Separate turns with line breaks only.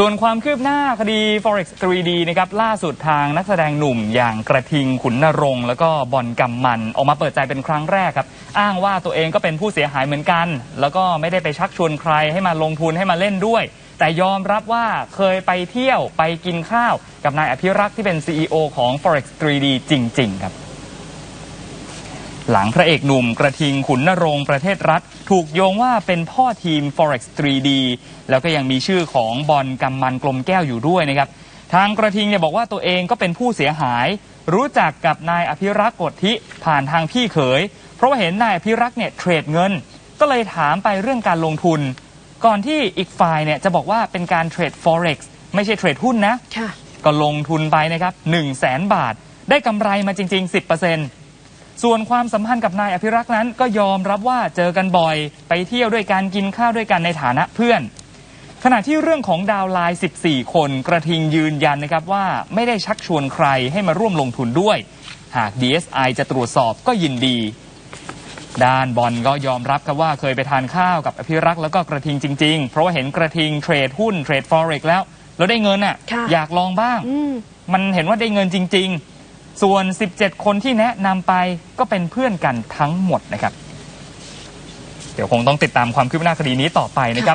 ส่วนความคืบหน้าคดี Forex 3D นะครับล่าสุดทางนักแสดงหนุ่มอย่างกระทิงขุนนรงค์แล้วก็บอลกำมัน ออกมาเปิดใจเป็นครั้งแรกครับอ้างว่าตัวเองก็เป็นผู้เสียหายเหมือนกัน แล้วก็ไม่ได้ไปชักชวนใครให้มาลงทุนให้มาเล่นด้วย แต่ยอมรับว่าเคยไปเที่ยวไปกินข้าว กับนายอภิรักษ์ที่เป็น CEO ของ Forex 3D จริง ๆ ครับ หลังพระเอกหนุ่มกระทิงขุนนรงค์ประเทศรัฐ ถูกโยงว่าเป็นพ่อทีม Forex 3D แล้วก็ยังมีชื่อของบอลกำมันกลมแก้วอยู่ด้วยนะครับ ทางกระทิงเนี่ยบอกว่าตัวเองก็เป็นผู้เสียหาย รู้จักกับนายอภิรักษ์กฎทิผ่านทางพี่เขย เพราะว่าเห็นนายอภิรักษ์เนี่ยเทรดเงิน ก็เลยถามไปเรื่องการลงทุน ก่อนที่อีกฝ่ายเนี่ยจะบอกว่าเป็นการเทรด Forex ไม่ใช่เทรดหุ้นนะ
ค่ะ
ก็ลงทุนไปนะครับ1 0 0 0 0แสนบาท ได้กำไรมาจริง ๆ 10% ส่วนความสัมพันธ์กับนายอภิรักษ์นั้นก็ยอมรับว่าเจอกันบ่อย ไปเที่ยวด้วยกันกินข้าวด้วยกันในฐานะเพื่อน ขณะที่เรื่องของดาวน์ไลน์ 14 คน กระทิงยืนยันนะครับว่าไม่ได้ชักชวนใครให้มาร่วมลงทุนด้วย หาก DSI จะตรวจสอบก็ยินดี ด้านบอลก็ยอมรับครับว่าเคยไปทานข้าวกับอภิรักษ์แล้วก็กระทิงจริง ๆ เพราะว่าเห็นกระทิงเทรดหุ้นเทรด Forex แล้ว แล้วได้เงินอะ
ค่ะ
อยากลองบ้าง
อืม
มันเห็นว่าได้เงินจริง ๆ ส่วน 17 คนที่แนะนำไปก็เป็นเพื่อนกันทั้งหมดนะครับ เดี๋ยวคงต้องติดตามความคืบหน้าคดีนี้ต่อไปนะครับ